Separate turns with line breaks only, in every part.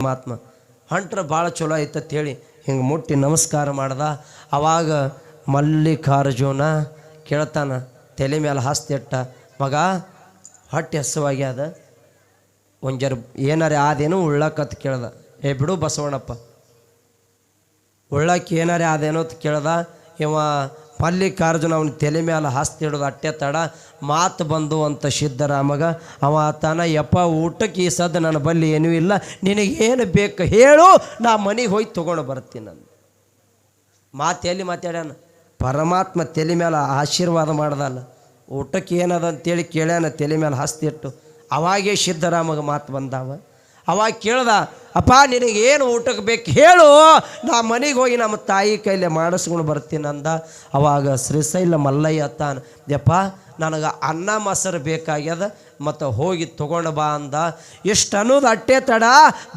ಪರಮಾತ್ಮ ಹಂಟ್ರೆ ಭಾಳ ಚಲೋ ಅಂತ ಹೇಳಿ ಹಿಂಗೆ ಮುಟ್ಟಿ ನಮಸ್ಕಾರ ಮಾಡ್ದ. ಅವಾಗ ಮಲ್ಲಿಕಾರ್ಜುನ ಕೇಳ್ತಾನ, ತಲೆ ಮೇಲೆ ಹಾಸ್ತಿಟ್ಟ ಮಗ, ಹೊಟ್ಟೆ ಹಸುವಾಗ್ಯಾದ ಒಂದು ಜರ ಏನಾರ ಆದೇನು ಉಳ್ಳಾಕತ್ ಕೇಳ್ದ. ಏ, ಬಿಡು ಬಸವಣ್ಣಪ್ಪ. ಉಳ್ಳಾಕಿ ಏನಾರೇ ಆದೇನೋ ಅಂತ ಕೇಳ್ದ. ಇವ ಮಲ್ಲಿಕಾರ್ಜುನ ಅವನ ತಲೆ ಮೇಲೆ ಹಾಸ್ತಿ ಹಿಡಿದು ಅಟ್ಟೆ ತಡ, ಮಾತು ಬಂದು ಅಂತ ಸಿದ್ದರಾಮಗ ಅವ ತಾನ ಯಪ್ಪ, ಊಟಕ್ಕೆ ಈ ಸದ್ದು ನನ್ನ ಬಲ್ಲಿ ಏನೂ ಇಲ್ಲ, ನಿನಗೇನು ಬೇಕು ಹೇಳು, ನಾ ಮನೆಗೆ ಹೋಗಿ ತೊಗೊಂಡು ಬರ್ತೀನಿ ನಾನು ಮಾತು ಎಲ್ಲಿ ಮಾತಾಡ್ಯಾನ? ಪರಮಾತ್ಮ ತಲೆ ಮೇಲೆ ಆಶೀರ್ವಾದ ಮಾಡ್ದಲ್ಲ. ಊಟಕ್ಕೆ ಏನದ ಅಂತೇಳಿ ಕೇಳ್ಯಾನ, ತಲೆ ಮೇಲೆ ಹಸ್ತಿ ಇಟ್ಟು. ಅವಾಗೇ ಸಿದ್ದರಾಮಗ ಮಾತು ಬಂದಾವ. ಅವಾಗ ಕೇಳ್ದ, ಅಪ್ಪ ನಿನಗೇನು ಊಟಕ್ಕೆ ಬೇಕು ಹೇಳು. ನಾ ಮನೆಗೆ ಹೋಗಿ ನಮ್ಮ ತಾಯಿ ಕೈಲೇ ಮಾಡಿಸ್ಕೊಂಡು ಬರ್ತೀನಿ ಅಂದ. ಅವಾಗ ಶ್ರೀಶೈಲ ಮಲ್ಲಯ್ಯ ತಾನ, ಯಪ್ಪ, ನನಗೆ ಅನ್ನ ಮೊಸರು ಬೇಕಾಗ್ಯದ, ಮತ್ತು ಹೋಗಿ ತೊಗೊಂಡು ಬಾ ಅಂದ. ಎಷ್ಟು ಅನ್ನೋದು ಅಟ್ಟೆ ತಡ.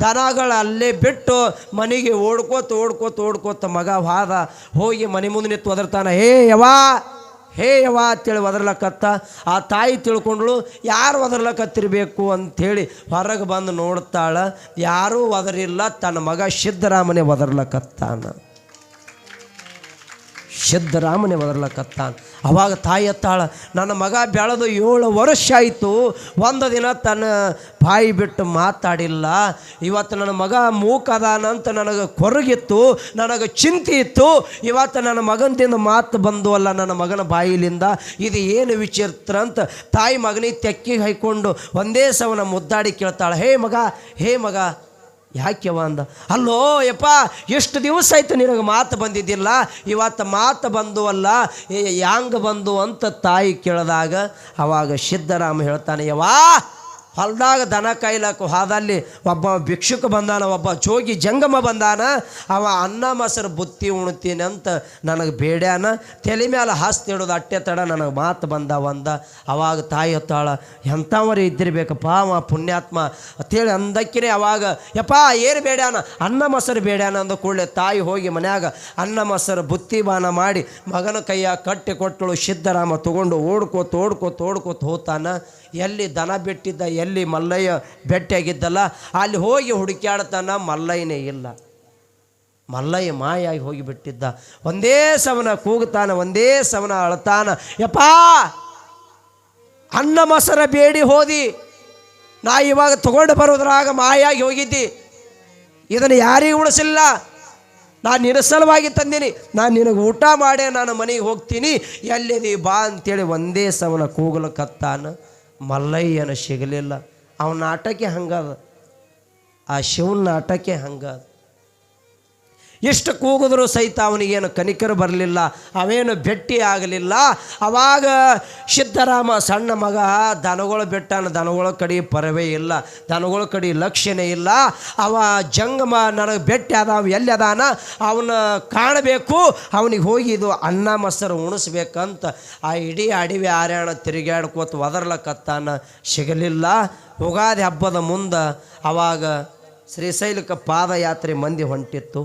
ದನಗಳು ಅಲ್ಲೇ ಬಿಟ್ಟು ಮನೆಗೆ ಓಡ್ಕೋತ ಓಡ್ಕೋತ ಓಡ್ಕೋತ ಮಗ ಹಾದ ಹೋಗಿ ಮನೆ ಮುಂದೆ ನಿಂತು ಒದರ್ತಾನೆ, ಹೇ ಯವಾ ಹೇ ಯವ ಅಂತೇಳಿ ಒದರ್ಲಕ್ಕತ್ತ ಆ ತಾಯಿ ತಿಳ್ಕೊಂಡ್ಳು, ಯಾರು ಒದರ್ಲಕ್ಕತ್ತಿರಬೇಕು ಅಂಥೇಳಿ ಹೊರಗೆ ಬಂದು ನೋಡ್ತಾಳೆ. ಯಾರೂ ಒದರಿಲ್ಲ, ತನ್ನ ಮಗ ಸಿದ್ದರಾಮನೇ ಒದರ್ಲಕತ್ತಾನ. ಸಿದ್ದರಾಮನೇ ಒದರ್ಲಕತ್ತಾನ ಅವಾಗ ತಾಯಿ ಎತ್ತಾಳ, ನನ್ನ ಮಗ ಬೆಳೆದು ಏಳು ವರ್ಷ ಆಯಿತು, ಒಂದು ದಿನ ತನ್ನ ಬಾಯಿ ಬಿಟ್ಟು ಮಾತಾಡಿಲ್ಲ. ಇವತ್ತು ನನ್ನ ಮಗ ಮೂಕದಾನಂತ ನನಗೆ ಕೊರಗಿತ್ತು, ನನಗೆ ಚಿಂತೆ ಇತ್ತು. ಇವತ್ತು ನನ್ನ ಮಗನದಿಂದ ಮಾತು ಬಂದು ಅಲ್ಲ, ನನ್ನ ಮಗನ ಬಾಯಿಲಿಂದ. ಇದು ಏನು ವಿಚಿತ್ರ ಅಂತ ತಾಯಿ ಮಗನಿಗೆ ತೆಕ್ಕಿಗೆ ಹೈಕೊಂಡು ಒಂದೇ ಸವನ ಮುದ್ದಾಡಿ ಕೇಳ್ತಾಳೆ, ಹೇ ಮಗ ಹೇ ಮಗ ಯಾಕೆವ ಅಂದ? ಅಲ್ಲೋ ಯಪ್ಪ, ಎಷ್ಟು ದಿವಸ ಆಯ್ತು ನಿನಗೆ ಮಾತು ಬಂದಿದ್ದಿಲ್ಲ? ಇವತ್ತು ಮಾತು ಬಂದು ಅಲ್ಲ ಯಾಂಗ ಬಂದು ಅಂತ ತಾಯಿ ಕೇಳಿದಾಗ ಅವಾಗ ಸಿದ್ದರಾಮ ಹೇಳ್ತಾನೆ, ಯವ್ವಾ ಹೊಲ್ದಾಗ ದನ ಕಾಯ್ಲಕ್ಕ ಹಾದಲ್ಲಿ ಒಬ್ಬ ಭಿಕ್ಷುಕ ಬಂದಾನ, ಒಬ್ಬ ಜೋಗಿ ಜಂಗಮ ಬಂದಾನ, ಅವ ಅನ್ನ ಮೊಸರು ಬುತ್ತಿ ಉಣ್ತೀನಿ ಅಂತ ನನಗೆ ಬೇಡ್ಯಾನ. ತಲೆ ಮೇಲೆ ಹಾಸ್ತಿ ಇಡೋದು ಅಟ್ಟೆ ತಡ ನನಗೆ ಮಾತು ಬಂದ ಒಂದ. ಅವಾಗ ತಾಯಿ ಹೊತ್ತಾಳ, ಎಂಥವ್ರು ಇದ್ದಿರ್ಬೇಕಪ್ಪ ಅವ ಪುಣ್ಯಾತ್ಮ. ಅಂತೇಳಿ ಅಂದಕ್ಕಿನೇ ಅವಾಗ, ಯಪ್ಪ, ಏನು ಬೇಡ್ಯಾನ? ಅನ್ನ ಮೊಸರು ಬೇಡ್ಯಾನ? ಅಂದ ಕೂಡಲೇ ತಾಯಿ ಹೋಗಿ ಮನ್ಯಾಗ ಅನ್ನ ಮೊಸರು ಬುತ್ತಿ ಬಾನ ಮಾಡಿ ಮಗನ ಕೈಯ ಕಟ್ಟಿ ಕೊಟ್ಟಳು ಸಿದ್ಧರಾಮ ತಗೊಂಡು ಓಡ್ಕೋತ ಓಡ್ಕೋತ ಓಡ್ಕೋತ ಹೋತಾನ ಎಲ್ಲಿ ದನ ಬಿಟ್ಟಿದ್ದ ಎಲ್ಲಿ ಮಲ್ಲಯ್ಯ ಭೇಟಿಯಾಗಿದ್ದಲ್ಲ ಅಲ್ಲಿ ಹೋಗಿ ಹುಡುಕ್ಯಾಡ್ತಾನ ಮಲ್ಲಯ್ಯನೇ ಇಲ್ಲ. ಮಲ್ಲಯ್ಯ ಮಾಯಾಗಿ ಹೋಗಿಬಿಟ್ಟಿದ್ದ. ಒಂದೇ ಸವನ ಕೂಗುತ್ತಾನ, ಒಂದೇ ಸವನ ಅಳ್ತಾನ, ಯಪ್ಪಾ, ಅನ್ನ ಮೊಸರ ಬೇಡಿ ಹೋದಿ, ನಾ ಇವಾಗ ತಗೊಂಡು ಬರೋದ್ರಾಗ ಮಾಯಾಗಿ ಹೋಗಿದ್ದಿ. ಇದನ್ನು ಯಾರಿಗೂ ಉಳಿಸಿಲ್ಲ. ನಾನು ನಿರಸಲವಾಗಿ ತಂದೀನಿ. ನಾನು ನಿನಗೆ ಊಟ ಮಾಡೇ, ನಾನು ಮನೆಗೆ ಹೋಗ್ತೀನಿ. ಎಲ್ಲಿದ್ದೀವಿ ಬಾ ಅಂತೇಳಿ ಒಂದೇ ಸವನ ಕೂಗಲಕತ್ತಾನ ಮಲ್ಲಯ್ಯನ ಸಿಗಲಿಲ್ಲ ಅವನ ನಾಟಕ ಹಂಗದ ಆ ಶಿವನ ನಾಟಕ ಹಂಗದ ಎಷ್ಟು ಕೂಗಿದ್ರೂ ಸಹಿತ ಅವನಿಗೇನು ಕನಿಕರು ಬರಲಿಲ್ಲ, ಅವೇನು ಭೆಟ್ಟಿ ಆಗಲಿಲ್ಲ. ಅವಾಗ ಸಿದ್ದರಾಮ ಸಣ್ಣ ಮಗ, ದನಗಳು ಬೆಟ್ಟನ, ದನಗಳ ಕಡೆ ಪರವೇ ಇಲ್ಲ, ದನಗಳ ಕಡೆ ಲಕ್ಷ್ಯನೇ ಇಲ್ಲ. ಅವ ಜಂಗಮ ನನಗೆ ಭೆಟ್ಟಿ ಅದ ಎಲ್ಲಿ ಅದಾನ? ಅವನ ಕಾಣಬೇಕು, ಅವನಿಗೆ ಹೋಗಿ ಇದು ಅನ್ನ ಮೊಸರು ಉಣಿಸ್ಬೇಕಂತ. ಆ ಇಡೀ ಅಡವಿ ಆರ್ಯಾಣ ತಿರುಗಾಡ್ಕೋತ ಒದರ್ಲಕತ್ತಾನ, ಸಿಗಲಿಲ್ಲ. ಯುಗಾದಿ ಹಬ್ಬದ ಮುಂದೆ ಅವಾಗ ಶ್ರೀಶೈಲಕ್ಕೆ ಪಾದಯಾತ್ರೆ ಮಂದಿ ಹೊಂಟಿತ್ತು.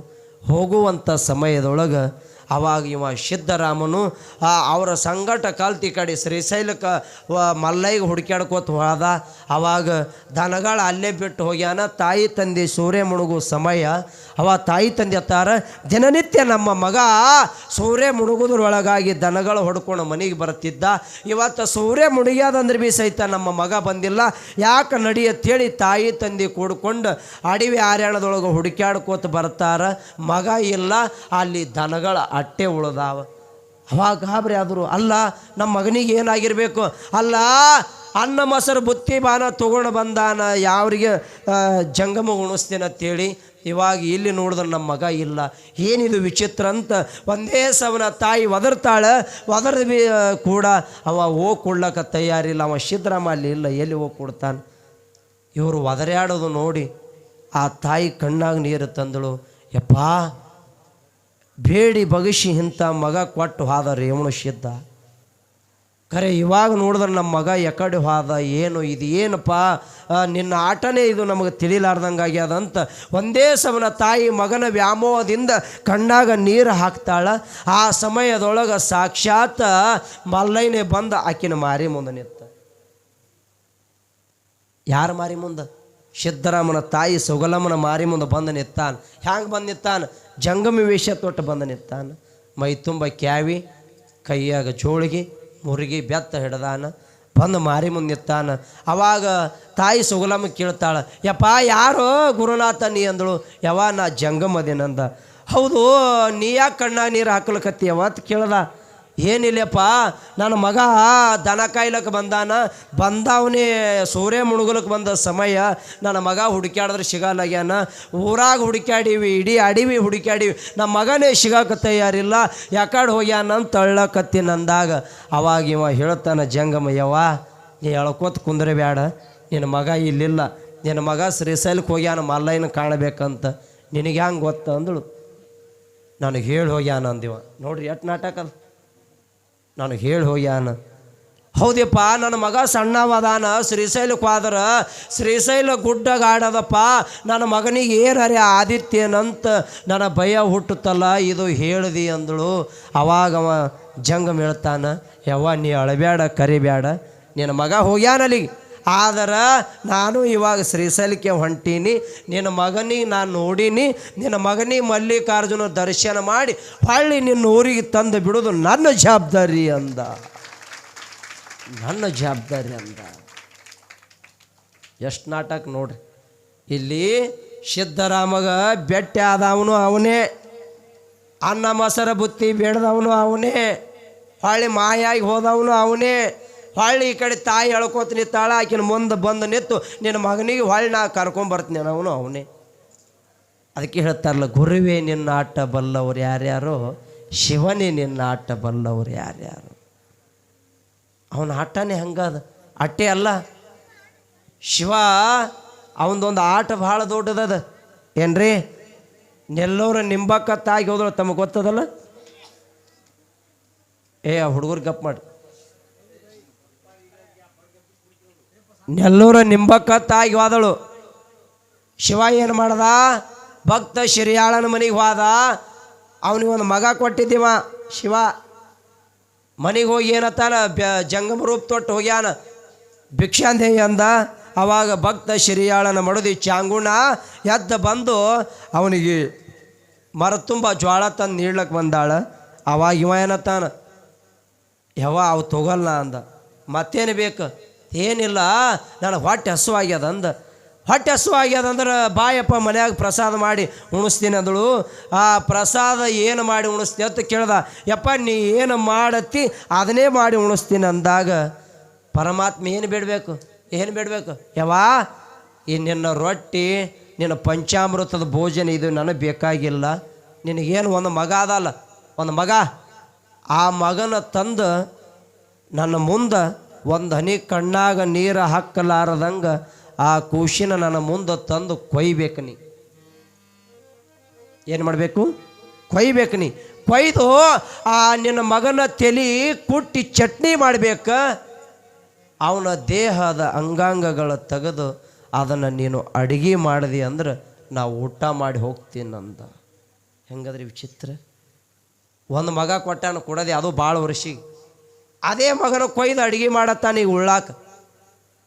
ಹೋಗುವಂಥ ಸಮಯದೊಳಗೆ ಅವಾಗ ಇವ ಸಿದ್ದರಾಮನು, ಆ, ಅವರ ಸಂಗಟ ಕಲ್ತಿ ಕಡೆ ಶ್ರೀಶೈಲಕ್ಕೆ ಮಲ್ಲೈಗೆ ಹುಡುಕ್ಯಾಡ್ಕೋತ ಹೋದ ಅವಾಗ ದನಗಳು ಅಲ್ಲೇ ಬಿಟ್ಟು ಹೋಗ್ಯಾನ. ತಾಯಿ ತಂದೆ ಸೂರ್ಯ ಮುಳುಗು ಸಮಯ. ಅವ ತಾಯಿ ತಂದೆ ತಾರ ದಿನನಿತ್ಯ ನಮ್ಮ ಮಗ ಸೂರ್ಯ ಮುಳುಗೋದ್ರೊಳಗಾಗಿ ದನಗಳು ಹೊಡ್ಕೊಂಡು ಮನೆಗೆ ಬರ್ತಿದ್ದ ಇವತ್ತು ಸೂರ್ಯ ಮುಳುಗ್ಯಾದಂದ್ರೆ ಬಿ ಸಹಿತ ನಮ್ಮ ಮಗ ಬಂದಿಲ್ಲ. ಯಾಕೆ ನಡಿಯತ್ತೇಳಿ ತಾಯಿ ತಂದೆ ಕೂಡ್ಕೊಂಡು ಅಡವಿ ಆರ್ಯಾಣದೊಳಗೆ ಹುಡುಕ್ಯಾಡ್ಕೋತ ಬರ್ತಾರ. ಮಗ ಇಲ್ಲ, ಅಲ್ಲಿ ದನಗಳ ಅಟ್ಟೆ ಉಳ್ದಾವ. ಅವಾಗ ಗಾಬರಿ ಆದರು, ಅಲ್ಲ ನಮ್ಮ ಮಗನಿಗೆ ಏನಾಗಿರಬೇಕು? ಅಲ್ಲ, ಅನ್ನ ಮೊಸರು ಬುತ್ತಿ ಬಾನ ತೊಗೊಂಡು ಬಂದಾನ, ಯಾವ್ರಿಗೆ ಜಂಗಮ ಉಣಿಸ್ತೀನಿ ಅಂತೇಳಿ, ಇವಾಗ ಇಲ್ಲಿ ನೋಡಿದ್ರೆ ನಮ್ಮ ಮಗ ಇಲ್ಲ. ಏನಿದು ವಿಚಿತ್ರ ಅಂತ, ಒಂದೇ ಸವನ ತಾಯಿ ಒದರ್ತಾಳೆ, ಒದರ್ದ ಬಿ ಕೂಡ ಅವ ಹೋಗಿ ಕೊಡ್ಲಕ್ಕ ತಯಾರಿಲ್ಲ, ಅವ ಸಿದ್ದರಾಮ ಅಲ್ಲಿ ಇಲ್ಲ, ಎಲ್ಲಿ ಹೋಗಿ ಕೊಡ್ತಾನೆ ಇವರು ಒದರ್ಯಾಡೋದು ನೋಡಿ, ಆ ತಾಯಿ ಕಣ್ಣಾಗ ನೀರು ತಂದಳು, ಯಪ್ಪಾ ಬೇಡಿ ಬಗಸಿ ಇಂಥ ಮಗ ಕೊಟ್ಟು ಹೋದ ರೇವಣ ಸಿದ್ಧ ಖರೆ ಇವಾಗ ನೋಡಿದ್ರೆ ನಮ್ಮ ಮಗ ಎಕಡೆ ಹೋದ, ಏನು ಇದು ಏನಪ್ಪ? ನಿನ್ನ ಆಟನೇ ಇದು ನಮಗೆ ತಿಳಿಲಾರ್ದಂಗೆ ಆಗ್ಯದಂತ ಒಂದೇ ಸಮನ ತಾಯಿ ಮಗನ ವ್ಯಾಮೋಹದಿಂದ ಕಣ್ಣಾಗ ನೀರು ಹಾಕ್ತಾಳೆ. ಆ ಸಮಯದೊಳಗೆ ಸಾಕ್ಷಾತ್ ಮಲ್ಲೈನೆ ಬಂದು ಆಕಿನ ಮಾರಿ ಮುಂದೆ ನಿಂತ. ಯಾರು ಮಾರಿ ಮುಂದೆ? ಸಿದ್ದರಾಮನ ತಾಯಿ ಸುಗಲಮ್ಮನ ಮಾರಿ ಮುಂದೆ ಬಂದು ನಿತ್ತಾನ ಹ್ಯಾಂಗೆ ಬಂದು ನಿತ್ತಾನ ಜಂಗಮ ವೇಷ ತೊಟ್ಟು ಬಂದು ನಿತ್ತಾನ ಮೈ ತುಂಬ ಕ್ಯಾವಿ, ಕೈಯಾಗ ಜೋಳಿಗೆ, ಮುರುಗಿ ಬೆತ್ತ ಹಿಡ್ದಾನ. ಬಂದು ಮಾರಿ ಮುಂದೆ ನಿತ್ತಾನ ಅವಾಗ ತಾಯಿ ಸುಗಲಮ್ಮ ಕೇಳ್ತಾಳೆ, ಯಪ್ಪ, ಯಾರೋ ಗುರುನಾಥ ನೀ ಅಂದಳು. ಯಾವ ನಾ ಜಂಗಮದೇನಂದ. ಹೌದು, ನೀ ಯಾಕೆ ಕಣ್ಣ ನೀರು ಹಾಕ್ಲಕತ್ತೀಯವ ಅಂತ ಕೇಳ್ದ. ಏನಿಲ್ಲಪ್ಪ, ನನ್ನ ಮಗ ದನ ಕಾಯ್ಲಕ್ಕೆ ಬಂದಾನ. ಬಂದವನೇ ಸೂರ್ಯ ಮುಳುಗಲಕ್ಕೆ ಬಂದ ಸಮಯ ನನ್ನ ಮಗ ಹುಡುಕ್ಯಾಡಿದ್ರೆ ಸಿಗಲ್ಲಾಗ್ಯಾನ ಊರಾಗ ಹುಡುಕ್ಯಾಡೀವಿ, ಇಡೀ ಅಡಿವಿ ಹುಡುಕ್ಯಾಡೀವಿ. ನಮ್ಮ ಮಗನೇ ಸಿಗಾಕ ತಯಾರಿಲ್ಲ. ಯಾಕಡೆ ಹೋಗ್ಯಾನ ಅಂತ ನಂದಾಗ. ಅವಾಗ ಇವ ಹೇಳ್ತಾನ ಜಂಗಮಯ್ಯವ ನೀ ಎಳ್ಕೋತ ಕುಂದ್ರೆ ಬೇಡ ನಿನ್ನ ಮಗ ಇಲ್ಲಿಲ್ಲ. ನಿನ್ನ ಮಗ ಶ್ರೀಶೈಲಕ್ಕೆ ಹೋಗ್ಯಾನ, ಮಲ್ಲಯ್ಯನ ಕಾಣಬೇಕಂತ. ನಿನಗೆ ಹೆಂಗೆ ಗೊತ್ತ? ಅಂದಳು. ನನಗೆ ಹೇಳಿ ಹೋಗ್ಯಾನ ಅಂದಿವ. ನೋಡ್ರಿ ಎಷ್ಟು ನಾಟಕ ನನಗೆ ಹೇಳಿ ಹೋಗ್ಯಾನ. ಹೌದಪ್ಪ ನನ್ನ ಮಗ ಸಣ್ಣವದಾನ ಶ್ರೀಶೈಲಕ್ಕೆ ಹೋದ್ರೆ ಶ್ರೀಶೈಲ ಗುಡ್ಡಗಾಡದಪ್ಪ, ನನ್ನ ಮಗನಿಗೆ ಏನರೆ ಆದಿತ್ಯನಂತ ನನ್ನ ಭಯ ಹುಟ್ಟುತ್ತಲ್ಲ, ಇದು ಹೇಳ್ದಿ ಅಂದಳು. ಅವಾಗ ಅವ ಜಂಗಮ್ ಹೇಳ್ತಾನ, ಯವ್ವ ನೀ ಅಳಬೇಡ ಕರಿಬೇಡ ನಿನ್ನ ಮಗ ಹೋಗ್ಯಾನ ಅಲ್ಲಿಗೆ ಆದ್ರೆ ನಾನು ಇವಾಗ ಶ್ರೀಶೈಲಕ್ಕೆ ಹೊಂಟೀನಿ. ನಿನ್ನ ಮಗನಿಗೆ ನಾನು ನೋಡೀನಿ. ನಿನ್ನ ಮಗನಿಗೆ ಮಲ್ಲಿಕಾರ್ಜುನ ದರ್ಶನ ಮಾಡಿ ಹೊಳ್ಳಿ ನಿನ್ನ ಊರಿಗೆ ತಂದು ಬಿಡೋದು ನನ್ನ ಜವಾಬ್ದಾರಿ ಅಂದ. ನನ್ನ ಜವಾಬ್ದಾರಿ ಅಂದ. ಎಷ್ಟು ನಾಟಕ ನೋಡ್ರಿ. ಇಲ್ಲಿ ಸಿದ್ದರಾಮಗ ಬೆಟ್ಟೆ ಆದವನು ಅವನೇ. ಅನ್ನ, ಮೊಸರ, ಬುತ್ತಿ ಬೇಡದವನು ಅವನೇ. ಹೊಳ್ಳಿ ಮಾಯಾಗಿ ಹೋದವನು ಅವನೇ. ಹೊಳ್ಳಿ ಈ ಕಡೆ ತಾಯಿ ಎಳ್ಕೋತ ನಿತ್ತಾಳ ಆಕಿನ ಮುಂದೆ ಬಂದು ನಿತ್ತು ನಿನ್ನ ಮಗನಿಗೆ ಹೊಳ್ಳಿ ನಾ ಕರ್ಕೊಂಬರ್ತೀನಿ ಅವನು ಅವನೇ. ಅದಕ್ಕೆ ಹೇಳ್ತಾರಲ್ಲ, ಗುರುವೇ, ನಿನ್ನ ಆಟ ಬಲ್ಲವ್ರು ಯಾರ್ಯಾರು? ಶಿವನೇ, ನಿನ್ನ ಆಟ ಬಲ್ಲವ್ರು ಯಾರ್ಯಾರು? ಅವನ ಆಟನೇ ಹಂಗದ. ಅಟ್ಟೆ ಅಲ್ಲ. ಶಿವ ಅವನದೊಂದು ಆಟ ಭಾಳ ದೊಡ್ಡದದ. ಏನ್ರಿ? ನೆಲ್ಲೋರು ನಿಂಬಕ್ಕ ತಾಗಿ ಹೋದ್ರು, ತಮಗೆ ಗೊತ್ತದಲ್ಲ? ಏ, ಆ ಹುಡುಗರು ಗಪ್ ಮಾಡಿ. ನೆಲ್ಲೂರ ತಾಯಿಗೆ ಹೋದಳು. ಶಿವ ಏನು ಮಾಡ್ದ? ಭಕ್ತ ಶಿರಿಯಾಳನ ಮನೆಗೆ ಹೋದ. ಅವನಿಗೆ ಒಂದು ಮಗ ಕೊಟ್ಟಿದ್ದೀವ ಶಿವ. ಮನೆಗೆ ಹೋಗಿ ಏನತ್ತಾನ? ಜಂಗಮ ರೂಪ ತೊಟ್ಟು ಹೋಗ್ಯಾನ. ಭಿಕ್ಷಾಂದೇಹಿ ಅಂದ ಅವಾಗ ಭಕ್ತ ಶಿರಿಯಾಳನ ಮಡದಿ ಚಾಂಗುಣ ಎದ್ದ ಬಂದು ಅವನಿಗೆ ಮರ ತುಂಬ ಜ್ವಾಳ ತಂದು ನೀಡ್ಲಕ್ಕೆ ಬಂದಾಳ. ಅವಾಗ ಇವ ಏನತ್ತಾನ? ಯಾವ ಅವು ತಗೊಲ್ಲ ಅಂದ. ಮತ್ತೇನು ಬೇಕು? ಏನಿಲ್ಲ ನನಗೆ ಹೊಟ್ಟೆ ಹಸುವಾಗ್ಯದ ಅಂದ ಹೊಟ್ಟೆ ಹಸುವಾಗ್ಯದ ಅಂದ್ರೆ ಬಾಯಪ್ಪ ಮನ್ಯಾಗ ಪ್ರಸಾದ ಮಾಡಿ ಉಣಿಸ್ತೀನಿ ಅಂದಳು. ಆ ಪ್ರಸಾದ ಏನು ಮಾಡಿ ಉಣಿಸ್ತೀನಿ ಅಂತ ಕೇಳ್ದ. ಯಪ್ಪ, ನೀ ಏನು ಮಾಡತ್ತಿ ಅದನ್ನೇ ಮಾಡಿ ಉಣಿಸ್ತೀನಿ ಅಂದಾಗ, ಪರಮಾತ್ಮ ಏನು ಬಿಡಬೇಕು? ಏನು ಬಿಡಬೇಕು? ಯವಾ ಈ ನಿನ್ನ ರೊಟ್ಟಿ, ನಿನ್ನ ಪಂಚಾಮೃತದ ಭೋಜನ ಇದು ನನಗೆ ಬೇಕಾಗಿಲ್ಲ. ನಿನಗೇನು ಒಂದು ಮಗ ಅದಲ್ಲ. ಒಂದು ಮಗ. ಆ ಮಗನ ತಂದು ನನ್ನ ಮುಂದೆ ಒಂದು ಹನಿ ಕಣ್ಣಾಗ ನೀರು ಹಾಕಲಾರದಂಗೆ ಆ ಕೂಸಿನ ನನ್ನ ಮುಂದೆ ತಂದು ಕೊಯ್ಬೇಕು ನೀ. ಏನು ಮಾಡಬೇಕು? ಕೊಯ್ಬೇಕು ನೀ. ಕೊಯ್ದು ಆ ನಿನ್ನ ಮಗನ ತಲೆ ಕುಟ್ಟಿ ಚಟ್ನಿ ಮಾಡ್ಬೇಕು. ಅವನ ದೇಹದ ಅಂಗಾಂಗಗಳ ತೆಗೆದು ಅದನ್ನು ನೀನು ಅಡುಗೆ ಮಾಡಿದೆ ಅಂದ್ರೆ ನಾವು ಊಟ ಮಾಡಿ ಹೋಗ್ತೀನಿ ಅಂದ. ಹೆಂಗದ್ರಿ ವಿಚಿತ್ರ? ಒಂದು ಮಗ ಕೊಟ್ಟಾನ ಕೊಡೋದೆ ಅದು ಭಾಳ ವರ್ಷಿಗೆ. ಅದೇ ಮಗನ ಕೊಯ್ದು ಅಡುಗೆ ಮಾಡತ್ತಾನೆ ಈಗ ಉಳ್ಳಾಕ?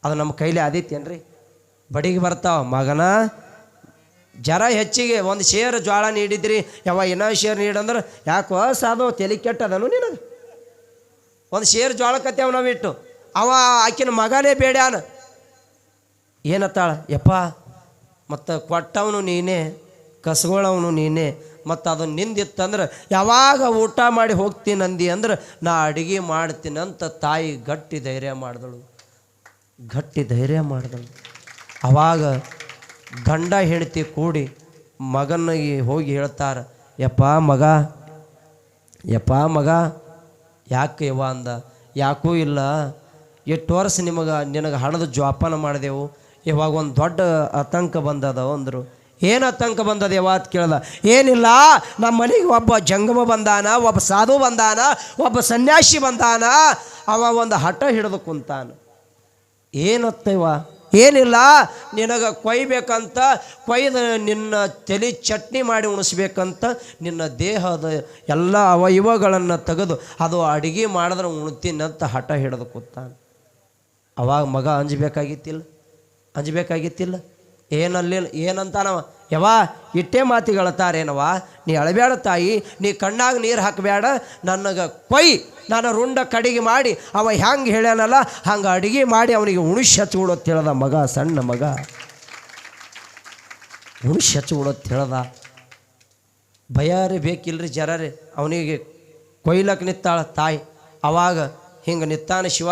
ಅದು ನಮ್ಮ ಕೈಲಿ ಆದಿತ್ತೇನ್ರಿ? ಬಡಿಗೆ ಬರ್ತಾವ, ಮಗನ ಜರ ಹೆಚ್ಚಿಗೆ ಒಂದು ಶೇರ್ ಜ್ವಾಳ ನೀಡಿದ್ರಿ ಯಾವ ಏನೋ ಶೇರ್ ನೀಡಂದ್ರೆ ಯಾಕೋ ಸಾಧು ತಲೆ ಕೆಟ್ಟದನು ನಿನಗೆ? ಒಂದು ಶೇರ್ ಜ್ವಾಳ ನಾವು ಇಟ್ಟು, ಅವ ಆಕಿನ ಮಗನೇ ಬೇಡ್ಯಾನ? ಏನತ್ತಾಳ? ಯಪ್ಪ, ಮತ್ತು ಕೊಟ್ಟವನು ನೀನೇ, ಕಸ್ಗೊಳವನು ನೀನೇ ಮತ್ತು ಅದು ನಿಂದಿತ್ತಂದ್ರೆ, ಯಾವಾಗ ಊಟ ಮಾಡಿ ಹೋಗ್ತೀನಿ ಅಂದಿ ಅಂದ್ರೆ, ನಾ ಅಡುಗೆ ಮಾಡ್ತೀನಿ ಅಂತ ತಾಯಿ ಗಟ್ಟಿ ಧೈರ್ಯ ಮಾಡಿದಳು. ಗಟ್ಟಿ ಧೈರ್ಯ ಮಾಡಿದಳು. ಆವಾಗ ಗಂಡ ಹೆಂಡತಿ ಕೂಡಿ ಮಗನಿಗೆ ಹೋಗಿ ಹೇಳ್ತಾರೆ, ಯಪ್ಪ ಮಗ ಯಪ್ಪ ಮಗ, ಯಾಕೆ ಇವ ಅಂದ? ಯಾಕೂ ಇಲ್ಲ. ಎಷ್ಟು ವರ್ಷ ನಿಮಗೆ ನಿನಗೆ ಹಣದ ಜೋಪಾನ ಮಾಡಿದೆವು? ಇವಾಗ ಒಂದು ದೊಡ್ಡ ಆತಂಕ ಬಂದದವು ಅಂದರು. ಏನು ಆತಂಕ ಬಂದದ ಯಾವತ್ತು ಅಂತ ಕೇಳ್ದ? ಏನಿಲ್ಲ ನಮ್ಮ ಮನೆಗೆ ಒಬ್ಬ ಜಂಗಮ ಬಂದಾನ, ಒಬ್ಬ ಸಾಧು ಬಂದಾನ, ಒಬ್ಬ ಸನ್ಯಾಸಿ ಬಂದಾನ, ಅವ ಒಂದು ಹಠ ಹಿಡಿದು ಕುಂತಾನ. ಏನತ್ತವ ಏನಿಲ್ಲ, ನಿನಗೆ ಕೊಯ್ಬೇಕಂತ ಕೊಯ್ದು ನಿನ್ನ ತಲೆ ಚಟ್ನಿ ಮಾಡಿ ಉಣಿಸ್ಬೇಕಂತ ನಿನ್ನ ದೇಹದ ಎಲ್ಲ ಅವಯವಗಳನ್ನು ತೆಗೆದು ಅದು ಅಡುಗೆ ಮಾಡಿದ್ರೆ ಉಣ್ತೀನಿ ಅಂತ ಹಠ ಹಿಡಿದು ಕೂತಾನೆ. ಅವಾಗ ಮಗ ಅಂಜಬೇಕಾಗಿತ್ತಿಲ್ಲ? ಅಂಜಬೇಕಾಗಿತ್ತಿಲ್ಲ? ಏನಲ್ಲಿ ಏನಂತಾನವ ಯವ ಇಟ್ಟೇ ಮಾತಿಗಳತ್ತಾರೇನವ ನೀ ಅಳಬೇಡ ತಾಯಿ, ನೀ ಕಣ್ಣಾಗ ನೀರು ಹಾಕಬೇಡ ನನಗೆ ಕೊಯ್ ನಾನು ರುಂಡ ಕಡಿಗೆ ಮಾಡಿ, ಅವ ಹೆಂಗೆ ಹೇಳ್ಯಾನಲ್ಲ, ಹಂಗೆ ಅಡುಗೆ ಮಾಡಿ ಅವನಿಗೆ ಉಣಿಸಿ ಹಚ್ಕೊಡೋತ್ ಹೇಳ್ದ ಮಗ, ಸಣ್ಣ ಮಗ. ಉಣಿಸಿ ಹಚ್ಕೊಡೋತ್ ಹೇಳ್ದ ಭಯಾರಿ ಬೇಕಿಲ್ರಿ ಜರರಿ, ಅವನಿಗೆ ಕೊಯ್ಲಕ್ಕೆ ನಿತ್ತಾಳ ತಾಯಿ. ಅವಾಗ ಹಿಂಗೆ ನಿತ್ತಾನೆ ಶಿವ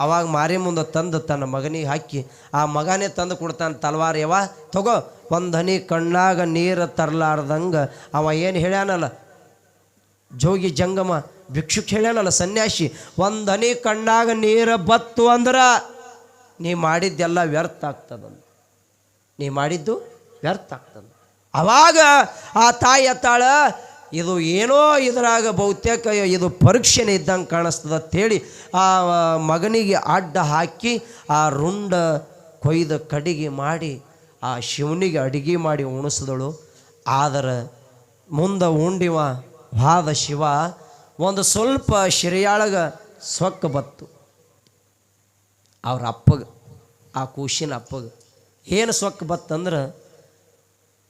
ಅವಾಗ ಮಾರಿ ಮುಂದೆ ತಂದು ತನ್ನ ಮಗನಿಗೆ ಹಾಕಿ, ಆ ಮಗನೇ ತಂದು ಕೊಡ್ತಾನೆ ತಲ್ವಾರ ಯಾವ ತಗೋ, ಒಂದು ಹನಿ ಕಣ್ಣಾಗ ನೀರು ತರಲಾರ್ದಂಗೆ ಅವ ಏನು ಹೇಳ್ಯಾನಲ್ಲ? ಜೋಗಿ ಜಂಗಮ ಭಿಕ್ಷುಕ್ ಹೇಳ್ಯಾನಲ್ಲ ಸನ್ಯಾಸಿ, ಒಂದು ಹನಿ ಕಣ್ಣಾಗ ನೀರು ಬತ್ತು ಅಂದ್ರೆ ನೀ ಮಾಡಿದ್ದೆಲ್ಲ ವ್ಯರ್ಥ ಆಗ್ತದಂತ. ನೀ ಮಾಡಿದ್ದು ವ್ಯರ್ಥ ಆಗ್ತದ ಅವಾಗ ಆ ತಾಯಿ ಅತ್ತಾಳ ಇದು ಏನೋ ಇದರಾಗ ಬಹುತೇಕ ಇದು ಪರೀಕ್ಷೆನೇ ಇದ್ದಂಗೆ ಕಾಣಿಸ್ತದ ಅಂತೇಳಿ ಆ ಮಗನಿಗೆ ಅಡ್ಡ ಹಾಕಿ ಆ ರುಂಡ ಕೊಯ್ದು ಕಡಿಗೆ ಮಾಡಿ ಆ ಶಿವನಿಗೆ ಅಡಿಗೆ ಮಾಡಿ ಉಣಿಸಿದಳು. ಆದರೆ ಮುಂದೆ ಉಂಡಿವ ವಾದ ಶಿವ ಒಂದು ಸ್ವಲ್ಪ ಶಿರಿಯಾಳಗ ಸೊಕ್ಕ ಬತ್ತು. ಅವ್ರ ಅಪ್ಪಗ, ಆ ಕೂಶಿನ ಅಪ್ಪಗ. ಏನು ಸೊಕ್ಕ ಬತ್ತಂದ್ರೆ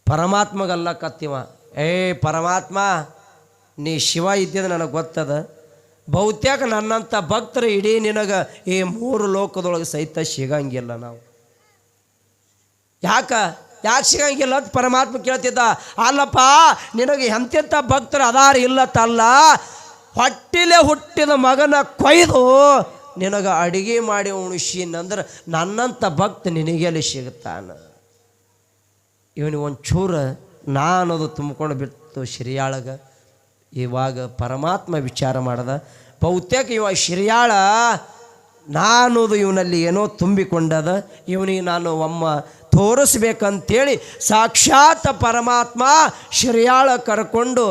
ಪರಮಾತ್ಮಗಲ್ಲ ಕತ್ತಿವ. ಏ, ಪರಮಾತ್ಮ, ನೀ ಶಿವ ಇದ್ದಿದ್ದು ನನಗೆ ಗೊತ್ತದ. ಬಹುತೇಕ ನನ್ನಂಥ ಭಕ್ತರು ಇಡೀ ನಿನಗೆ ಈ ಮೂರು ಲೋಕದೊಳಗೆ ಸಹಿತ ಸಿಗಂಗಿಲ್ಲ ನಾವು. ಯಾಕ? ಯಾಕೆ ಸಿಗಂಗಿಲ್ಲ ಅಂತ ಪರಮಾತ್ಮ ಕೇಳ್ತಿದ್ದ. ಅಲ್ಲಪ್ಪ, ನಿನಗೆ ಎಂತೆಂಥ ಭಕ್ತರು ಅದಾರ ತಲ್ಲ. ಹೊಟ್ಟಿಲೆ ಹುಟ್ಟಿದ ಮಗನ ಕೊಯ್ದು ನಿನಗೆ ಅಡಿಗೆ ಮಾಡಿ ಉಣಿಸಿನಂದ್ರೆ ನನ್ನಂಥ ಭಕ್ತ ನಿನಗೆಲ್ಲಿ ಸಿಗುತ್ತಾನ? ಇವನಿಗೆ ಒಂಚೂರು ನಾ ಅನ್ನೋದು ತುಂಬಿಕೊಂಡು ಬಿಟ್ಟು ಶಿರಿಯಾಳಗ. ಇವಾಗ ಪರಮಾತ್ಮ ವಿಚಾರ ಮಾಡ್ದ, ಬಹುತೇಕ ಇವಾಗ ಶಿರಿಯಾಳ ನಾ ಅನ್ನೋದು ಇವನಲ್ಲಿ ಏನೋ ತುಂಬಿಕೊಂಡದ, ಇವನಿಗೆ ನಾನು ಒಮ್ಮ ತೋರಿಸ್ಬೇಕಂತೇಳಿ ಸಾಕ್ಷಾತ್ ಪರಮಾತ್ಮ ಶಿರಿಯಾಳ ಕರ್ಕೊಂಡು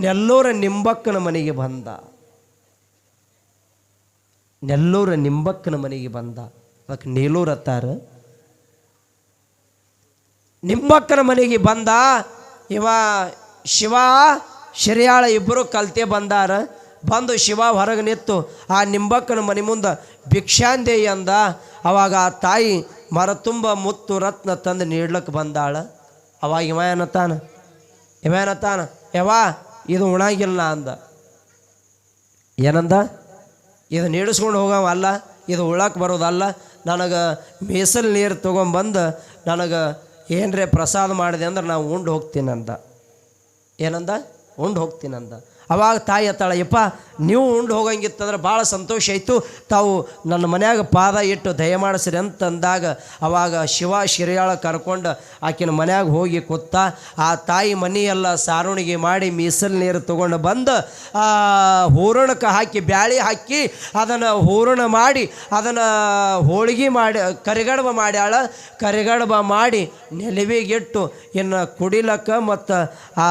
ನೆಲ್ಲೂರ ನಿಂಬಕ್ಕನ ಮನೆಗೆ ಬಂದ. ನೆಲ್ಲೂರ ನಿಂಬಕ್ಕನ ಮನೆಗೆ ಬಂದ. ಅದಕ್ಕೆ ನೀಲೂರ ನಿಂಬಕ್ಕನ ಮನೆಗೆ ಬಂದ, ಇವ ಶಿವ, ಶಿರಿಯಾಳ ಇಬ್ಬರು ಕಲ್ತೆ ಬಂದಾರ. ಬಂದು ಶಿವ ಹೊರಗೆ ನಿತ್ತು ಆ ನಿಂಬಕ್ಕನ ಮನೆ ಮುಂದೆ ಭಿಕ್ಷಾಂದೆ ಅಂದ ಅವಾಗ ಆ ತಾಯಿ ಮರ ತುಂಬ ಮುತ್ತು ರತ್ನ ತಂದು ನೀಡ್ಲಕ್ಕೆ ಬಂದಾಳ. ಅವಾಗ ಇವ ಏನತ್ತಾನ? ಇವ ಏನತ್ತಾನ? ಯವಾ ಇದು ಉಣಾಗಿಲ್ಲ ಅಂದ. ಏನಂದ? ಇದು ನೀಡಿಸ್ಕೊಂಡು ಹೋಗವ ಅಲ್ಲ, ಇದು ಉಳಕ್ಕೆ ಬರೋದಲ್ಲ. ನನಗೆ ಮೀಸಲು ನೀರು ತೊಗೊಂಬಂದು, ನನಗೆ ಏನರೇ ಪ್ರಸಾದ ಮಾಡಿದೆ ಅಂದ್ರೆ ನಾವು ಉಂಡು ಹೋಗ್ತೀನಂದ. ಏನಂದ? ಉಂಡು ಹೋಗ್ತೀನಂದ. ಅವಾಗ ತಾಯಿ ಅತ್ತಾಳ ಯಪ್ಪ, ನೀವು ಉಂಡು ಹೋಗಂಗಿತ್ತಂದ್ರೆ ಭಾಳ ಸಂತೋಷ ಆಯಿತು. ತಾವು ನನ್ನ ಮನ್ಯಾಗ ಪಾದ ಇಟ್ಟು ದಯಮಾಡಿಸ್ರಿ ಅಂತಂದಾಗ ಅವಾಗ ಶಿವ ಶಿರಿಯಾಳ ಕರ್ಕೊಂಡು ಆಕಿನ ಮನ್ಯಾಗ ಹೋಗಿ ಕೂತ, ಆ ತಾಯಿ ಮನೆಯೆಲ್ಲ ಸಾರುಣಿಗೆ ಮಾಡಿ ಮೀಸಲು ನೀರು ತೊಗೊಂಡು ಬಂದು ಹೂರಣಕ್ಕೆ ಹಾಕಿ, ಬ್ಯಾಳಿ ಹಾಕಿ ಅದನ್ನು ಹೂರಣ ಮಾಡಿ, ಅದನ್ನು ಹೋಳಿಗೆ ಮಾಡಿ, ಕರಿಗಡಬ ಮಾಡ್ಯಾಳ. ಕರಿಗಡಬ ಮಾಡಿ ನೆಲವಿಗಿಟ್ಟು ಇನ್ನು ಕುಡಿಲಕ್ಕ ಮತ್ತು ಆ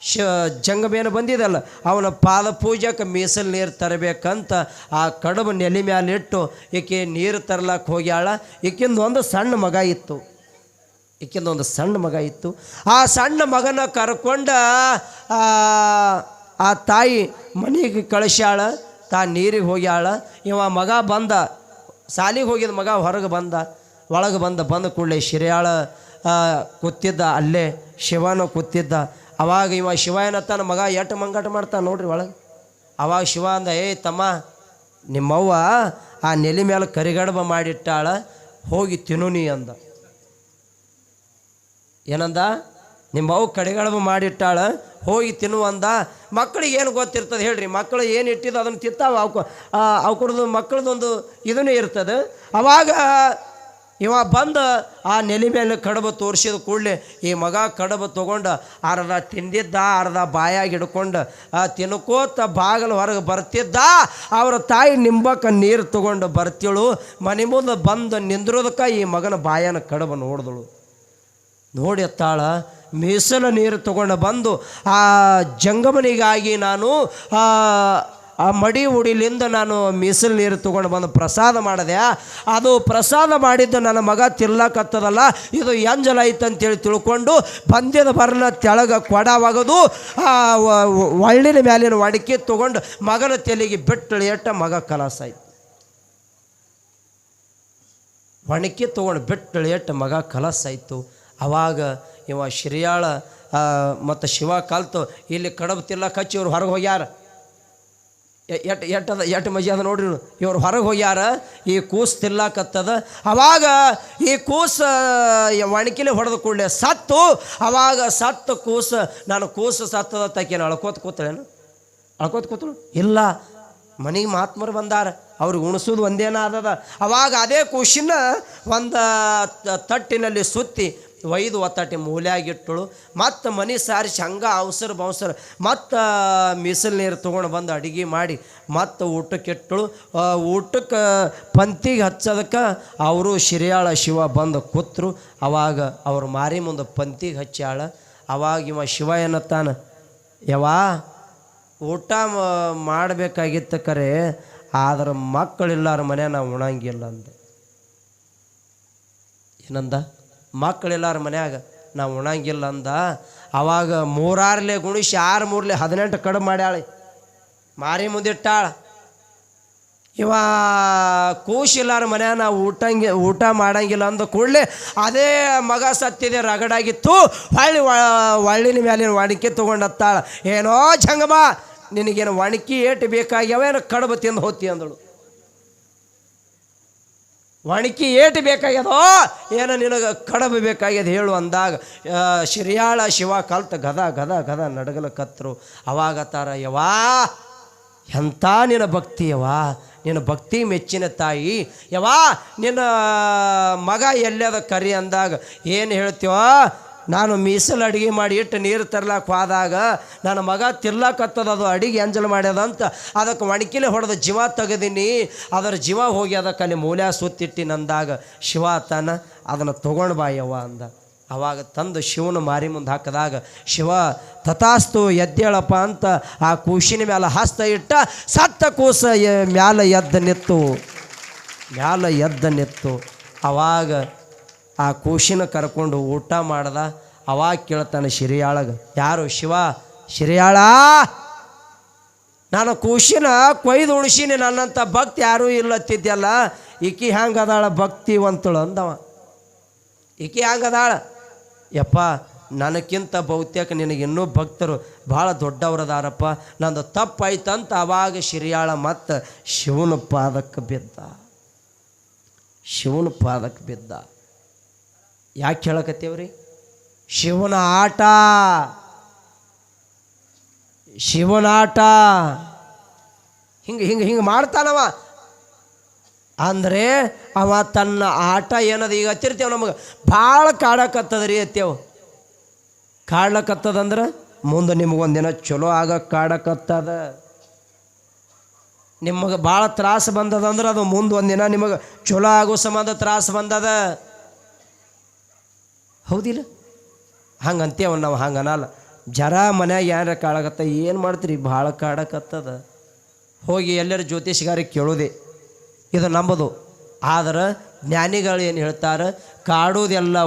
ಶ ಜಂಗಮೇನು ಬಂದಿದಲ್ಲ ಅವನ ಪಾದ ಪೂಜಕ್ಕೆ ಮೀಸಲು ನೀರು ತರಬೇಕಂತ ಆ ಕಡುಬು ನೆಲೆ ಮ್ಯಾಲೆ ಇಟ್ಟು ಈಕೆ ನೀರು ತರ್ಲಕ್ಕೆ ಹೋಗ್ಯಾಳ. ಈಕಿಂದ ಒಂದು ಸಣ್ಣ ಮಗ ಇತ್ತು. ಈಕಿಂದ ಒಂದು ಸಣ್ಣ ಮಗ ಇತ್ತು. ಆ ಸಣ್ಣ ಮಗನ ಕರ್ಕೊಂಡ ಆ, ತಾಯಿ ಮನೆಗೆ ಕಳಿಸ್ಯಾಳ ತಾ ನೀರಿಗೆ ಹೋಗ್ಯಾಳ. ಇವ ಮಗ ಬಂದ ಸಾಲಿಗೆ ಹೋಗಿದ ಮಗ ಹೊರಗೆ ಬಂದ ಒಳಗೆ ಬಂದ ಬಂದ ಕೂಡಲೇ ಶಿರ್ಯಾಳ ಕೂತಿದ್ದ ಅಲ್ಲೇ ಶಿವನ ಕೂತಿದ್ದ. ಅವಾಗ ಇವ ಶಿವ ಏನತ್ತಾನ ಮಗ ಎಟ್ಟು ಮಂಗಾಟ ಮಾಡ್ತಾನೆ ನೋಡ್ರಿ ಒಳಗೆ. ಅವಾಗ ಶಿವ ಅಂದ, ಏ ತಮ್ಮ, ನಿಮ್ಮವ್ವ ಆ ನೆಲೆ ಮೇಲೆ ಕರಿಗಡಬ ಮಾಡಿಟ್ಟಾಳ, ಹೋಗಿ ತಿನ್ನು ನೀ ಅಂದ. ಏನಂದ, ನಿಮ್ಮವ್ವ ಕರಿಗಡಬ ಕಡೆಗಡಬ ಮಾಡಿಟ್ಟಾಳ, ಹೋಗಿ ತಿನ್ನುವಂದ ಮಕ್ಕಳಿಗೆ ಏನು ಗೊತ್ತಿರ್ತದೆ ಹೇಳ್ರಿ ಮಕ್ಕಳು ಏನು ಇಟ್ಟಿದ್ದು ಅದನ್ನು ತಿತ್ತಾವ ಅವಕು ಅವ್ಕಡ್ದು ಮಕ್ಕಳದೊಂದು ಇದನ್ನೇ ಇರ್ತದೆ. ಅವಾಗ ಇವ ಬಂದು ಆ ನೆಲೆ ಮೇಲೆ ಕಡಬ ತೋರಿಸಿದ ಕೂಡಲೇ ಈ ಮಗ ಕಡಬ ತೊಗೊಂಡು ಅರ್ಧ ತಿಂದಿದ್ದ, ಅರ್ಧ ಬಾಯಾಗಿ ಹಿಡ್ಕೊಂಡು, ಆ ತಿನ್ಕೋತ ಬಾಗಿಲು ಹೊರಗೆ ಬರ್ತಿದ್ದ, ಅವರ ತಾಯಿ ನಿಂಬಕ್ಕ ನೀರು ತೊಗೊಂಡು ಬರ್ತಿಳು, ಮನೆ ಮುಂದೆ ಬಂದು ನಿಂದ್ರೋದಕ್ಕೆ ಈ ಮಗನ ಬಾಯನ ಕಡಬ ನೋಡಿದಳು. ನೋಡಿ ಎತ್ತಾಳ, ಮೀಸಲು ನೀರು ತಗೊಂಡು ಬಂದು ಆ ಜಂಗಮನಿಗಾಗಿ ನಾನು ಆ ಮಡಿ ಉಡಿಲಿಂದ ನಾನು ಮೀಸಲು ನೀರು ತೊಗೊಂಡು ಬಂದು ಪ್ರಸಾದ ಮಾಡಿದೆ. ಅದು ಪ್ರಸಾದ ಮಾಡಿದ್ದು ನನ್ನ ಮಗ ತಿರ್ಲಾಕತ್ತದಲ್ಲ, ಇದು ಎಂಜಲ ಐತಂತೇಳಿ ತಿಳ್ಕೊಂಡು ಬಂದಿದ ಬರಲ ತೆಳಗ ಕೊಡ ಒಗದು ಆ ಒಳ್ಳಿನ ಮ್ಯಾಲಿನ ಒಡಕೆ ತೊಗೊಂಡು ಮಗನ ತೆಲಿಗೆ ಬಿಟ್ಟು ಎಟ್ಟ ಮಗ ಕಲಾಸ ಆಯ್ತು. ಒಣಕೆ ತೊಗೊಂಡು ಬಿಟ್ಟು ಎಟ್ಟ ಮಗ ಕಲಾಸ ಆಯಿತು. ಅವಾಗ ಇವ ಶ್ರೀಯಾಳ ಮತ್ತು ಶಿವ ಕಲ್ತು, ಇಲ್ಲಿ ಕಡಬು ತಿರ್ಲಕ್ಕ ಹಚ್ಚಿ ಇವ್ರು ಹೊರಗೆ ಹೋಗ್ಯಾರ. ಎಟ್ ಎಟ್ಟದ ಎಟ್ಟು ಮಜಿ ಅದ ನೋಡ್ರಿ ಇವ್ರು. ಹೊರಗೆ ಹೋಗ್ಯಾರ, ಈ ಕೂಸು ತಿಲ್ಲಾಕತ್ತದ ಅವಾಗ ಈ ಕೂಸು ಒಣಕಿಲೆ ಹೊಡೆದು ಕೂಡಲೇ ಸತ್ತು, ಅವಾಗ ಸತ್ತು ಕೂಸು, ನಾನು ಕೂಸು ಸತ್ತದ ತಕ್ಕೇನು ಅಳ್ಕೋತ ಕೂತಳೇನು ಅಳ್ಕೋತ ಕೂತಳು ಇಲ್ಲ. ಮನೆಗೆ ಮಾತ್ಮರು ಬಂದಾರ. ಅವ್ರಿಗೆ ಉಣಿಸೋದು ಒಂದೇನ ಆದದ. ಅವಾಗ ಅದೇ ಕೂಸಿನ ಒಂದು ತಟ್ಟಿನಲ್ಲಿ ಸುತ್ತಿ ಒಯ್ದು ಒತ್ತಾಟಿ ಮೂಲ್ಯಾಗಿಟ್ಟಳು. ಮತ್ತು ಮನೆ ಸಾರಿಸಿ ಹಂಗೆ ಅವಸರ ಬವಸರ ಮತ್ತು ಮೀಸಲು ನೀರು ತೊಗೊಂಡು ಬಂದು ಅಡುಗೆ ಮಾಡಿ ಮತ್ತು ಊಟಕ್ಕೆ ಇಟ್ಟಳು. ಊಟಕ್ಕೆ ಪಂತಿಗೆ ಹಚ್ಚೋದಕ್ಕೆ ಅವರು ಶಿರಿಯಾಳ ಶಿವ ಬಂದು ಕೂತ್ರು. ಅವಾಗ ಅವ್ರ ಮಾರಿ ಮುಂದೆ ಪಂತಿಗೆ ಹಚ್ಚಾಳ ಅವಾಗ ಇವ ಶಿವ ಏನತ್ತಾನ ಯವಾ ಊಟ ಮಾಡಬೇಕಾಗಿತ್ತು ಕರೆ, ಆದ್ರೆ ಮಕ್ಕಳಿಲ್ಲಾರ ಮನೆ ನಾವು ಉಣಂಗಿಲ್ಲ ಅಂದೆ. ಏನಂದ? ಮಕ್ಕಳಿಲ್ಲಾರ ಮನ್ಯಾಗ, ನಾವು ಉಣಂಗಿಲ್ಲ ಅಂದ. ಅವಾಗ ಮೂರಾರ್ಲೆ ಗುಣಿಸಿ ಆರು ಮೂರ್ಲೆ ಹದಿನೆಂಟು ಕಡಿಮೆ ಮಾಡ್ಯಾಳೆ. ಮಾರಿ ಮುಂದಿಟ್ಟಾಳ. ಇವ ಕೂಸಿಲ್ಲಾರ ಮನ್ಯಾಗ, ನಾವು ಊಟಂಗಿ, ಊಟ ಮಾಡಂಗಿಲ್ಲ ಅಂದ ಕೂಡಲೇ ಅದೇ ಮಗ ಸತ್ತಿದೆ, ರಗಡಾಗಿತ್ತು. ಹೊಳ್ಳಿ ಹಳ್ಳಿನ ಮ್ಯಾಲಿನ ಒಣಕಿ ತೊಗೊಂಡತ್ತಾಳ ಏನೋ ಜಂಗಮ ನಿನಗೇನು ಒಣಕಿ ಏಟು ಬೇಕಾಗ್ಯಾವೇನು ಕಡುಬು ತಿಂದು ಹೋತಿ ಅಂದಳು. ಒಣಕಿ ಏಟು ಬೇಕಾಗ್ಯದೋ? ಏನೋ ನಿನಗೆ ಕಡಬು ಬೇಕಾಗ್ಯದ ಹೇಳು ಅಂದಾಗ ಶಿರಿಯಾಳ ಶಿವ ಕಲ್ತ ಗದ ಗದ ಗದ ನಡಗಲ ಕತ್ತರು ಅವಾಗ ತಾರ ಯವಾ ಎಂಥ ನಿನ್ನ ಭಕ್ತಿ ಯವಾ ನಿನ್ನ ಭಕ್ತಿ ಮೆಚ್ಚಿನ ತಾಯಿ. ಯವಾ ನಿನ್ನ ಮಗ ಎಲ್ಲದ ಕರಿ ಅಂದಾಗ ಏನು ಹೇಳ್ತೀವ? ನಾನು ಮೀಸಲು ಅಡುಗೆ ಮಾಡಿ ಇಟ್ಟು ನೀರು ತರ್ಲಾಕ ಹೋದಾಗ ನನ್ನ ಮಗ ತಿರ್ಲಾಕತ್ತದ ಅದು, ಅಡಿಗೆ ಅಂಜಲು ಮಾಡ್ಯದಂತ ಅದಕ್ಕೆ ಒಣಕಿಲೆ ಹೊಡೆದ ಜೀವ ತೆಗೆದೀನಿ. ಅದರ ಜೀವ ಹೋಗಿ ಅದಕ್ಕೆ ಅಲ್ಲಿ ಮೂಲ ಸುತ್ತಿಟ್ಟು ನಂದಾಗ, ಶಿವ ತಾನ ಅದನ್ನು ತೊಗೊಂಡು ಬಾಯವ್ವ ಅಂದ. ಅವಾಗ ತಂದು ಶಿವನ ಮಾರಿ ಮುಂದೆ ಹಾಕಿದಾಗ, ಶಿವ ತಥಾಸ್ತು ಎದ್ದೇಳಪ್ಪ ಅಂತ ಆ ಕೂಸಿನ ಮೇಲೆ ಹಸ್ತ ಇಟ್ಟ ಸತ್ತ ಕೂಸ ಮ್ಯಾಲ ಎದ್ದ ನಿತ್ತು. ಮ್ಯಾಲ ಎದ್ದ ನಿತ್ತು. ಅವಾಗ ಆ ಕೂಶಿನ ಕರ್ಕೊಂಡು ಊಟ ಮಾಡ್ದ. ಅವಾಗ ಕೇಳ್ತಾನೆ, ಶಿರಿಯಾಳಗ. ಯಾರು? ಶಿವ. ಶಿರಿಯಾಳ. ನಾನು ಕೂಶಿನ ಕೊಯ್ದು ಉಳಿಸೀನಿ ನನ್ನಂಥ ಭಕ್ತಿ ಯಾರೂ ಇಲ್ಲತ್ತಿದ್ಯಲ್ಲ ಈಕಿ ಹ್ಯಾಂಗೆ ಅದಾಳ ಭಕ್ತಿವಂತಳು ಅಂದವ. ಈಕಿ ಹ್ಯಾಂಗೆ ಅದಾಳ? ಯಪ್ಪ, ನನಕ್ಕಿಂತ ಬಹುತೇಕ ನಿನಗೆ ಇನ್ನೂ ಭಕ್ತರು ಭಾಳ ದೊಡ್ಡವರದಾರಪ್ಪ. ನಂದು ತಪ್ಪಾಯ್ತಂತ ಅವಾಗ ಶಿರಿಯಾಳ ಮತ್ತು ಶಿವನ ಪಾದಕ್ಕೆ ಬಿದ್ದ. ಶಿವನ ಪಾದಕ್ಕೆ ಬಿದ್ದ. ಯಾಕೆ ಹೇಳಕತ್ತೇವ್ರಿ ಶಿವನ ಆಟ. ಶಿವನ ಆಟ. ಹಿಂಗೆ ಹಿಂಗೆ ಹಿಂಗೆ ಮಾಡ್ತಾನವ. ಅಂದರೆ ಅವ ತನ್ನ ಆಟ ಏನದ ಈಗ ಹಚ್ಚಿರ್ತೇವೆ ನಮಗೆ. ಭಾಳ ಕಾಡಕತ್ತದ ರೀ ಅತ್ತೇವು. ಕಾಡ್ಲಕತ್ತದಂದ್ರೆ ಮುಂದೆ ನಿಮಗೊಂದಿನ ಚಲೋ ಆಗ ಕಾಡಕತ್ತದ. ನಿಮಗೆ ಭಾಳ ತ್ರಾಸು ಬಂದದಂದ್ರೆ ಅದು ಮುಂದೆ ಒಂದಿನ ನಿಮಗೆ ಚಲೋ ಆಗೋ ಸಂಬಂಧ ತ್ರಾಸು ಬಂದದ. ಹೌದಿಲ್ಲ? ಹಂಗೆ ಅಂತೇವ ನಾವು ಹಂಗೆ ಅನ್ನಲ್ಲ ಜರ ಮನ್ಯಾಗ ಏನಾರ ಕಾಡಕತ್ತ ಏನು ಮಾಡ್ತೀರಿ? ಭಾಳ ಕಾಡಕತ್ತದ. ಹೋಗಿ ಎಲ್ಲರ ಜ್ಯೋತಿಷ್ಗಾರಿಗೆ ಕೇಳೋದೆ. ಇದು ನಂಬೋದು. ಆದ್ರೆ ಜ್ಞಾನಿಗಳು ಏನು ಹೇಳ್ತಾರೆ? ಕಾಡೋದೆಲ್ಲ